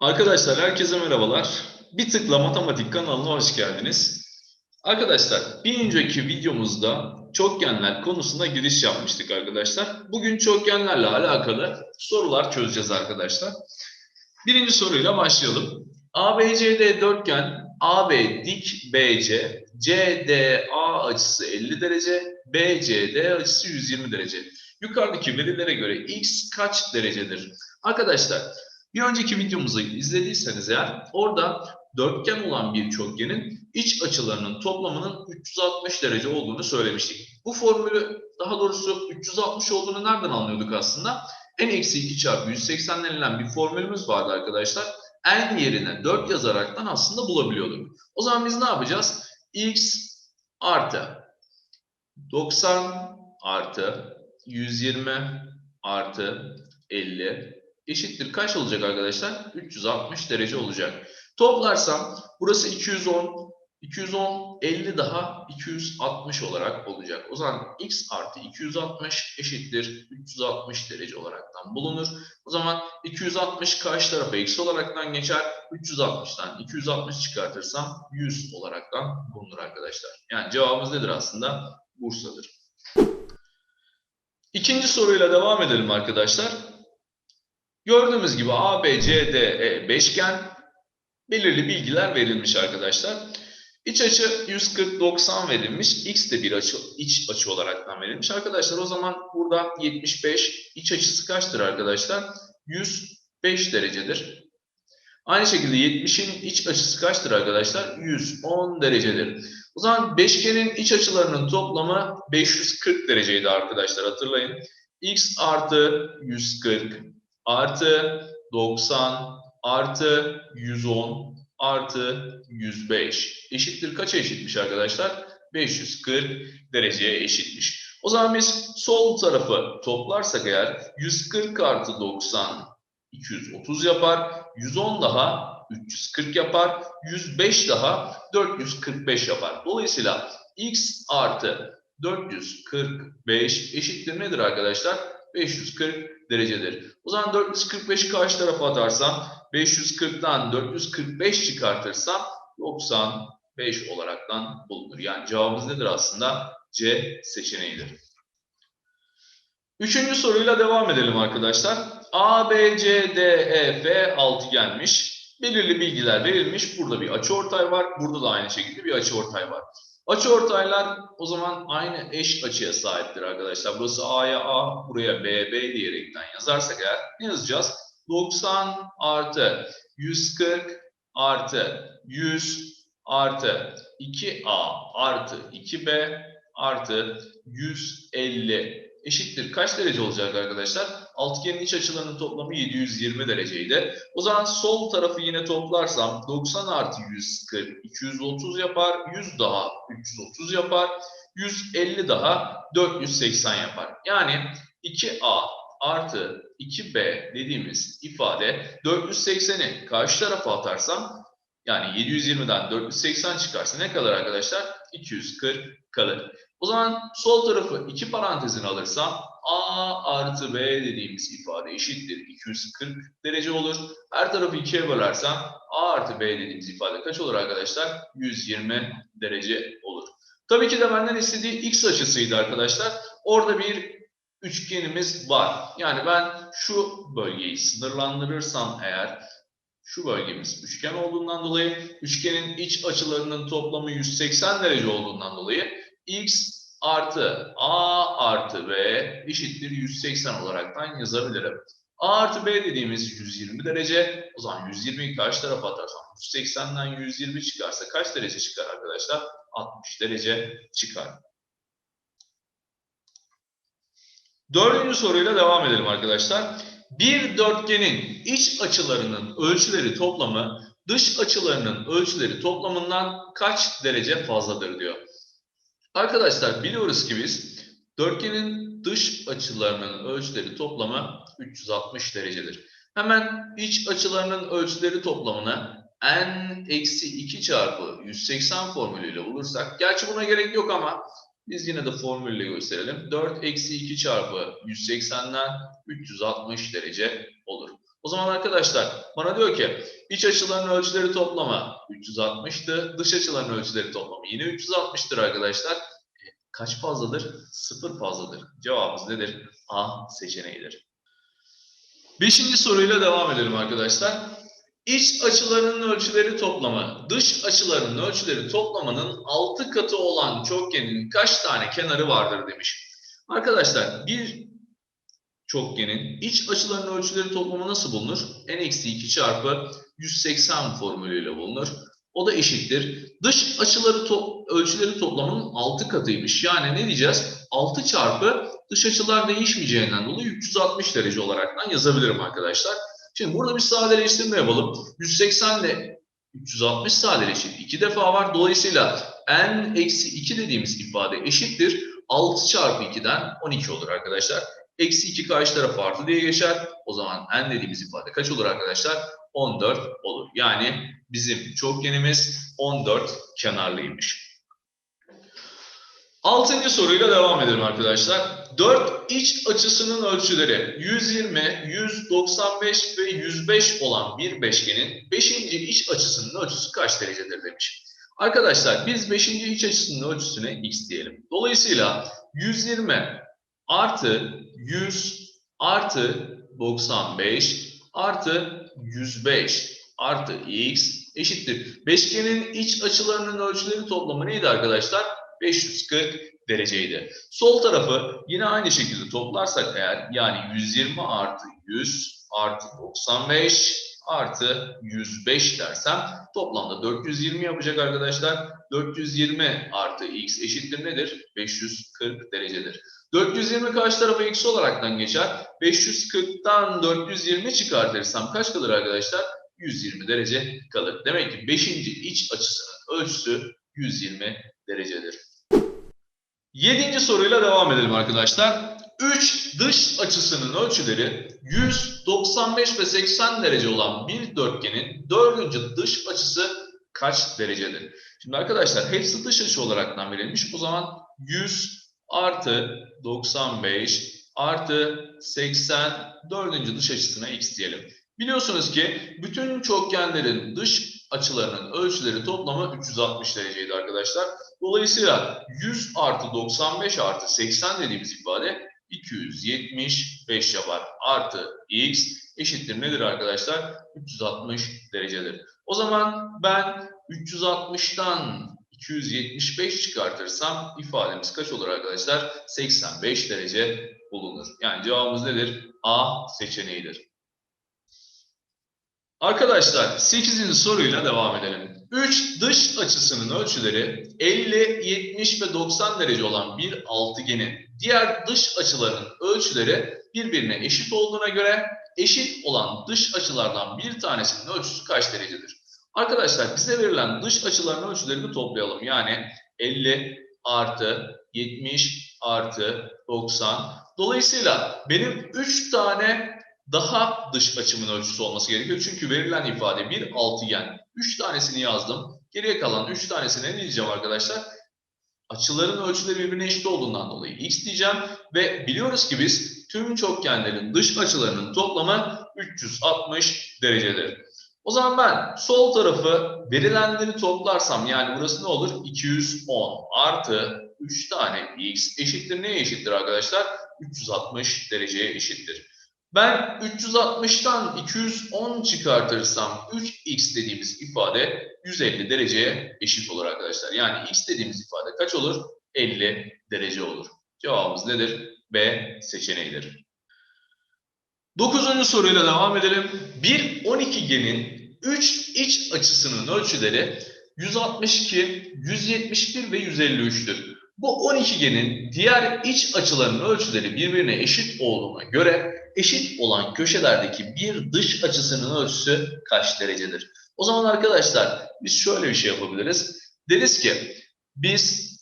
Arkadaşlar herkese merhabalar. Bir tıkla matematik kanalına hoş geldiniz. Arkadaşlar bir önceki videomuzda çokgenler konusuna giriş yapmıştık arkadaşlar. Bugün çokgenlerle alakalı sorular çözeceğiz arkadaşlar. Birinci soruyla başlayalım. ABCD dörtgen AB dik BC, CDA açısı 50 derece, BCD açısı 120 derece. Yukarıdaki verilere göre x kaç derecedir? Arkadaşlar bir önceki videomuzu izlediyseniz eğer orada dörtgen olan bir çokgenin iç açılarının toplamının 360 derece olduğunu söylemiştik. Bu formülü daha doğrusu 360 olduğunu nereden anlıyorduk aslında? n eksi 2 çarpı 180 denilen bir formülümüz vardı arkadaşlar. n yerine 4 yazaraktan aslında bulabiliyorduk. O zaman biz ne yapacağız? x artı 90 artı 120 artı 50 eşittir kaç olacak arkadaşlar? 360 derece olacak. Toplarsam burası 210, 210, 50 daha 260 olarak olacak. O zaman x artı 260 eşittir 360 derece olaraktan bulunur. O zaman 260 karşı tarafa x olaraktan geçer. 360'tan 260 çıkartırsam 100 olaraktan bulunur arkadaşlar. Yani cevabımız nedir aslında? Bursa'dır. İkinci soruyla devam edelim arkadaşlar. Gördüğümüz gibi ABCDE beşgen belirli bilgiler verilmiş arkadaşlar. İç açı 140-90 verilmiş. X de bir açı, iç açı olaraktan verilmiş. Arkadaşlar o zaman burada 75 iç açısı kaçtır arkadaşlar? 105 derecedir. Aynı şekilde 70'in iç açısı kaçtır arkadaşlar? 110 derecedir. O zaman beşgenin iç açılarının toplamı 540 dereceydi arkadaşlar hatırlayın. X artı 140 artı 90 artı 110 artı 105 eşittir kaça eşitmiş arkadaşlar? 540 dereceye eşitmiş. O zaman biz sol tarafı toplarsak eğer 140 artı 90 230 yapar. 110 daha 340 yapar. 105 daha 445 yapar. Dolayısıyla x artı 445 eşittir nedir arkadaşlar? 540 derecedir. O zaman 445'i karşı tarafa atarsam 540'dan 445 çıkartırsam 95 olaraktan bulunur. Yani cevabımız nedir aslında? C seçeneğidir. Üçüncü soruyla devam edelim arkadaşlar. A, B, C, D, E, F altıgenmiş. Belirli bilgiler verilmiş. Burada bir açıortay var. Burada da aynı şekilde bir açıortay var. Açıortaylar o zaman aynı eş açıya sahiptir arkadaşlar. Burası A'ya A, buraya B, B diyerekten yazarsak eğer ne yazacağız? 90 artı 140 artı 100 artı 2A artı 2B artı 150 eşittir. Kaç derece olacak arkadaşlar? Altıgenin iç açılarının toplamı 720 dereceydi. O zaman sol tarafı yine toplarsam 90 artı 140 230 yapar. 100 daha 330 yapar. 150 daha 480 yapar. Yani 2A artı 2B dediğimiz ifade 480'i karşı tarafa atarsam yani 720'den 480 çıkarsa ne kalır arkadaşlar? 240 kalır. O zaman sol tarafı iki parantezin alırsam A artı B dediğimiz ifade eşittir 240 derece olur. Her tarafı ikiye bölersem A artı B dediğimiz ifade kaç olur arkadaşlar? 120 derece olur. Tabii ki de benden istediği x açısıydı arkadaşlar. Orada bir üçgenimiz var. Yani ben şu bölgeyi sınırlandırırsam eğer şu bölgemiz üçgen olduğundan dolayı üçgenin iç açılarının toplamı 180 derece olduğundan dolayı x artı a artı b eşittir 180 olaraktan yazabilirim. a artı b dediğimiz 120 derece. O zaman 120'yi karşı tarafa atarsam 180'den 120 çıkarsa kaç derece çıkar arkadaşlar? 60 derece çıkar. Dördüncü soruyla devam edelim arkadaşlar. Bir dörtgenin iç açılarının ölçüleri toplamı dış açılarının ölçüleri toplamından kaç derece fazladır diyor. Arkadaşlar biliyoruz ki biz dörtgenin dış açılarının ölçüleri toplamı 360 derecedir. Hemen iç açılarının ölçüleri toplamını n-2 çarpı 180 formülüyle bulursak, gerçi buna gerek yok ama biz yine de formülle gösterelim. 4 eksi 2 çarpı 180'den 360 derece olur. O zaman arkadaşlar bana diyor ki iç açıların ölçüleri toplamı 360'tı. Dış açıların ölçüleri toplamı yine 360'tır arkadaşlar. E, Kaç fazladır? Sıfır fazladır. Cevabımız nedir? A seçeneğidir. Beşinci soruyla devam edelim arkadaşlar. İç açılarının ölçüleri toplamı, dış açılarının ölçüleri toplamanın 6 katı olan çokgenin kaç tane kenarı vardır demiş. Arkadaşlar bir çokgenin iç açılarının ölçüleri toplamı nasıl bulunur? n-2 çarpı 180 formülüyle bulunur. O da eşittir. Dış açıları to ölçüleri toplamının 6 katıymış. Yani ne diyeceğiz? 6 çarpı dış açılar değişmeyeceğinden dolayı 360 derece olaraktan yazabilirim arkadaşlar. Şimdi burada bir sadeleştirme yapalım. 180 ile 360 sadeleşir. 2 defa var. Dolayısıyla n eksi 2 dediğimiz ifade eşittir. 6 çarpı 2'den 12 olur arkadaşlar. Eksi 2 karşı tarafa artı diye geçer. O zaman n dediğimiz ifade kaç olur arkadaşlar? 14 olur. Yani bizim çokgenimiz 14 kenarlıymış. Altıncı soruyla devam edelim arkadaşlar. 4 iç açısının ölçüleri 120, 195 ve 105 olan bir beşgenin 5. iç açısının ölçüsü kaç derecedir demiş. Arkadaşlar biz 5. iç açısının ölçüsüne x diyelim. Dolayısıyla 120 artı 100 artı 95 artı 105 artı x eşittir. Beşgenin iç açılarının ölçüleri toplamı neydi arkadaşlar? 540 dereceydi. Sol tarafı yine aynı şekilde toplarsak eğer yani 120 artı 100 artı 95 artı 105 dersem toplamda 420 yapacak arkadaşlar. 420 artı x eşittir nedir? 540 derecedir. 420 karşı tarafa x olaraktan geçer. 540'tan 420 çıkartırsam kaç kalır arkadaşlar? 120 derece kalır. Demek ki 5. iç açısının ölçüsü 120 derecedir. 7. soruyla devam edelim arkadaşlar. 3 dış açısının ölçüleri 100, 95 ve 80 derece olan bir dörtgenin dördüncü dış açısı kaç derecedir? Şimdi arkadaşlar hepsi dış açı olaraktan verilmiş. O zaman 100 artı 95 artı 80 dördüncü dış açısına x diyelim. Biliyorsunuz ki bütün çokgenlerin dış açılarının ölçüleri toplamı 360 dereceydi arkadaşlar. Dolayısıyla 100 artı 95 artı 80 dediğimiz ifade 275 yapar. Artı x eşittir nedir arkadaşlar? 360 derecedir. O zaman ben 360'tan 275 çıkartırsam ifademiz kaç olur arkadaşlar? 85 derece bulunur. Yani cevabımız nedir? A seçeneğidir. Arkadaşlar 8. soruyla devam edelim. 3 dış açısının ölçüleri 50, 70 ve 90 derece olan bir altıgenin diğer dış açılarının ölçüleri birbirine eşit olduğuna göre eşit olan dış açılardan bir tanesinin ölçüsü kaç derecedir? Arkadaşlar bize verilen dış açıların ölçülerini toplayalım. Yani 50 artı 70 artı 90. Dolayısıyla benim 3 tane daha dış açımın ölçüsü olması gerekiyor. Çünkü verilen ifade bir altıgen. 3 tanesini yazdım. Geriye kalan 3 tanesine ne diyeceğim arkadaşlar? Açıların ölçüleri birbirine eşit olduğundan dolayı x diyeceğim. Ve biliyoruz ki biz tüm çokgenlerin dış açılarının toplamı 360 derecedir. O zaman ben sol tarafı verilenleri toplarsam yani burası ne olur? 210 artı 3 tane x eşittir neye eşittir arkadaşlar? 360 dereceye eşittir. Ben 360'tan 210 çıkartırsam 3x dediğimiz ifade 150 dereceye eşit olur arkadaşlar. Yani x dediğimiz ifade kaç olur? 50 derece olur. Cevabımız nedir? B seçeneğidir. Dokuzuncu soruyla devam edelim. Bir 12genin 3 iç açısının ölçüleri 162, 171 ve 153'tür. Bu 12genin diğer iç açılarının ölçüleri birbirine eşit olduğuna göre eşit olan köşelerdeki bir dış açısının ölçüsü kaç derecedir? O zaman arkadaşlar biz şöyle bir şey yapabiliriz. Deriz ki biz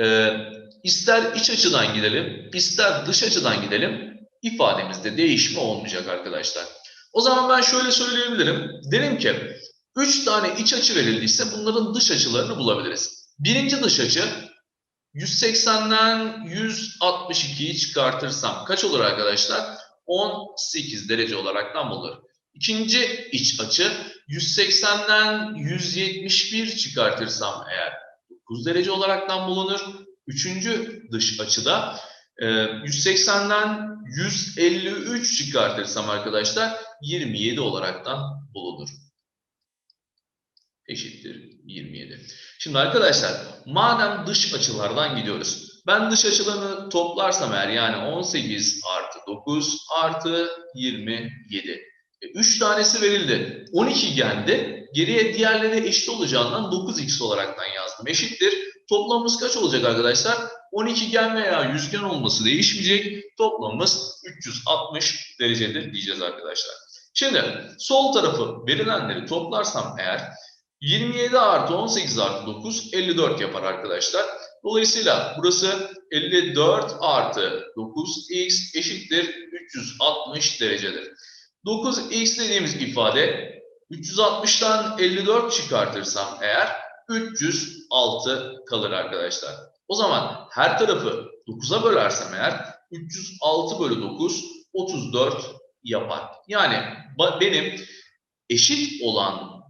e, ister iç açıdan gidelim, ister dış açıdan gidelim ifademizde değişme olmayacak arkadaşlar. O zaman ben şöyle söyleyebilirim. Derim ki 3 tane iç açı verildiyse bunların dış açılarını bulabiliriz. Birinci dış açı 180'den 162'yi çıkartırsam kaç olur arkadaşlar? 18 derece olaraktan bulur. İkinci iç açı 180'den 171 çıkartırsam eğer 9 derece olaraktan bulunur. Üçüncü dış açıda 180'den 153 çıkartırsam arkadaşlar 27 olaraktan bulunur. Eşittir 27. Şimdi arkadaşlar madem dış açılardan gidiyoruz. Ben dış açılarını toplarsam eğer yani 18 artı 9 artı 27. 3 tanesi verildi. 12 geldi. Geriye diğerleri eşit olacağından 9x olaraktan yazdım. Eşittir. Toplamımız kaç olacak arkadaşlar? 12 gen veya yüzgen olması değişmeyecek. Toplamımız 360 derecedir diyeceğiz arkadaşlar. Şimdi sol tarafı verilenleri toplarsam eğer 27 artı 18 artı 9 54 yapar arkadaşlar. Dolayısıyla burası 54 artı 9x eşittir 360 derecedir. 9x dediğimiz ifade 360'tan 54 çıkartırsam eğer 306 kalır arkadaşlar. O zaman her tarafı 9'a bölersem eğer 306 bölü 9 34 yapar. Yani benim eşit olan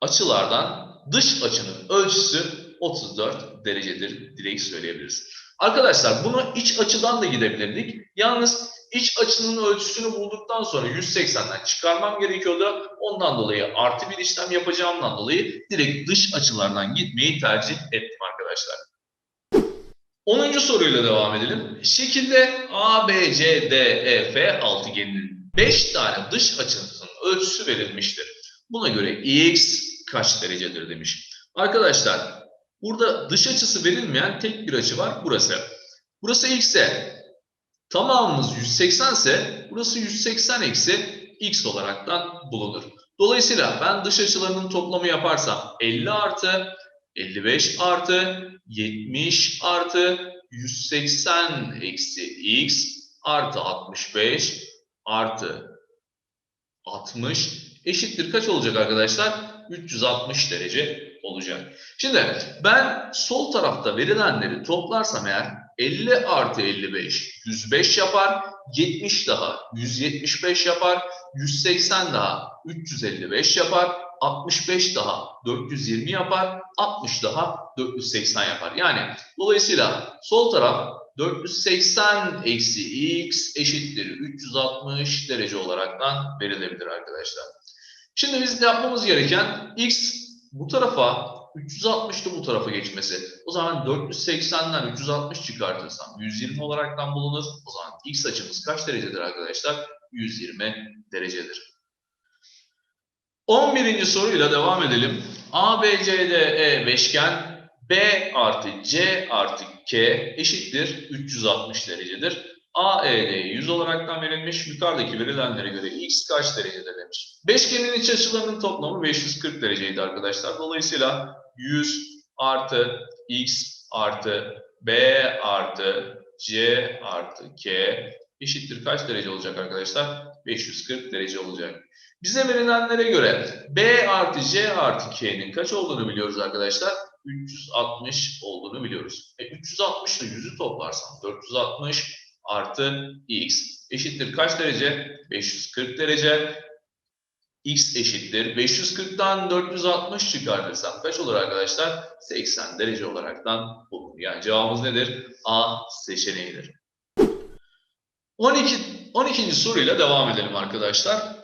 açılardan dış açının ölçüsü 34 derecedir direkt söyleyebiliriz. Arkadaşlar bunu iç açıdan da gidebilirdik. Yalnız iç açının ölçüsünü bulduktan sonra 180'den çıkarmam gerekiyordu. Ondan dolayı artı bir işlem yapacağımdan dolayı direkt dış açılardan gitmeyi tercih ettim arkadaşlar. 10. soruyla devam edelim. Şekilde A, B, C, D, E, F altıgeninin 5 tane dış açısının ölçüsü verilmiştir. Buna göre x kaç derecedir demiş. Arkadaşlar burada dış açısı verilmeyen tek bir açı var burası. Burası x ise tamamımız 180 ise burası 180 eksi x olaraktan bulunur. Dolayısıyla ben dış açılarının toplamı yaparsam 50 artı 55 artı 70 artı 180 eksi x artı 65 artı 60 eşittir kaç olacak arkadaşlar? 360 derece olacak. Şimdi ben sol tarafta verilenleri toplarsam eğer 50 artı 55 105 yapar, 70 daha 175 yapar, 180 daha 355 yapar, 65 daha 420 yapar, 60 daha 480 yapar. Yani dolayısıyla sol taraf 480 eksi x eşittir 360 derece olaraktan verilebilir arkadaşlar. Şimdi biz yapmamız gereken x bu tarafa 360'da bu tarafa geçmesi. O zaman 480'den 360 çıkartırsam 120 olaraktan bulunur. O zaman x açımız kaç derecedir arkadaşlar? 120 derecedir. 11. soruyla devam edelim. A, B, C, D, E beşgen B artı C artı K eşittir 360 derecedir. AED 100 olaraktan verilmiş. Yukarıdaki verilenlere göre x kaç derecede demiş. Beşgenin iç açılarının toplamı 540 dereceydi arkadaşlar. Dolayısıyla 100 artı x artı b artı c artı k eşittir kaç derece olacak arkadaşlar? 540 derece olacak. Bize verilenlere göre b artı c artı k'nin kaç olduğunu biliyoruz arkadaşlar. 360 olduğunu biliyoruz. E, 360 ile 100'ü toplarsam 460 artı x eşittir kaç derece? 540 derece. x eşittir. 540'tan 460 çıkartırsam kaç olur arkadaşlar? 80 derece olaraktan bulunur. Yani cevabımız nedir? A seçeneğidir. 12, 12. soruyla devam edelim arkadaşlar.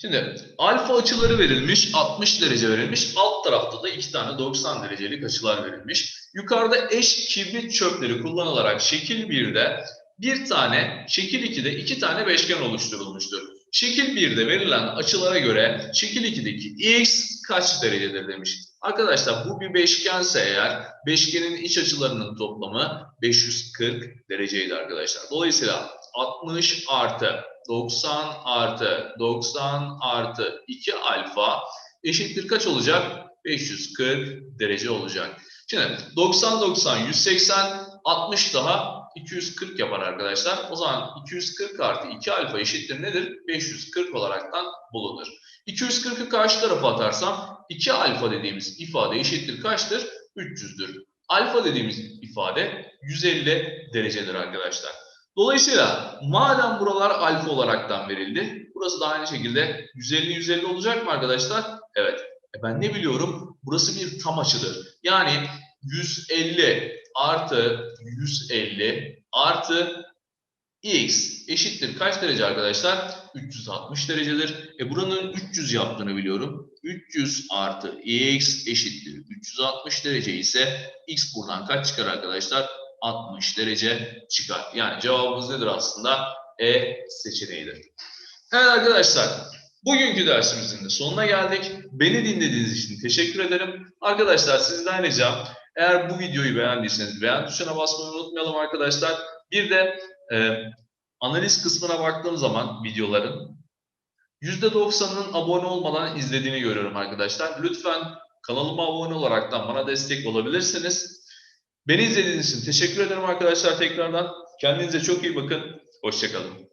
Şimdi alfa açıları verilmiş, 60 derece verilmiş. Alt tarafta da iki tane 90 derecelik açılar verilmiş. Yukarıda eş kibrit çöpleri kullanılarak şekil 1'de bir tane, şekil 2'de iki tane beşgen oluşturulmuştur. Şekil 1'de verilen açılara göre şekil 2'deki x kaç derecedir demiş. Arkadaşlar bu bir beşgense eğer beşgenin iç açılarının toplamı 540 dereceydi arkadaşlar. Dolayısıyla 60 artı 90 artı 90 artı 2 alfa eşittir kaç olacak? 540 derece olacak. Şimdi 90 90 180 60 daha 240 yapar arkadaşlar. O zaman 240 artı 2 alfa eşittir nedir? 540 olaraktan bulunur. 240'ı karşı tarafa atarsam 2 alfa dediğimiz ifade eşittir kaçtır? 300'dür. Alfa dediğimiz ifade 150 derecedir arkadaşlar. Dolayısıyla madem buralar alfa olaraktan verildi, burası da aynı şekilde 150-150 olacak mı arkadaşlar? Evet. E ben ne biliyorum? Burası bir tam açıdır. Yani 150 artı 150 artı x eşittir kaç derece arkadaşlar? 360 derecedir. E buranın 300 yaptığını biliyorum. 300 artı x eşittir 360 derece ise x buradan kaç çıkar arkadaşlar? 60 derece çıkar. Yani cevabımız nedir aslında? E seçeneğidir. Evet arkadaşlar, bugünkü dersimizin de sonuna geldik. Beni dinlediğiniz için teşekkür ederim. Arkadaşlar sizden ricam, eğer bu videoyu beğendiyseniz beğen tuşuna basmayı unutmayalım arkadaşlar. Bir de e, analiz kısmına baktığım zaman videoların %90'ının abone olmadan izlediğini görüyorum arkadaşlar. Lütfen kanalıma abone olaraktan bana destek olabilirsiniz. Beni izlediğiniz için teşekkür ederim arkadaşlar tekrardan. Kendinize çok iyi bakın. Hoşçakalın.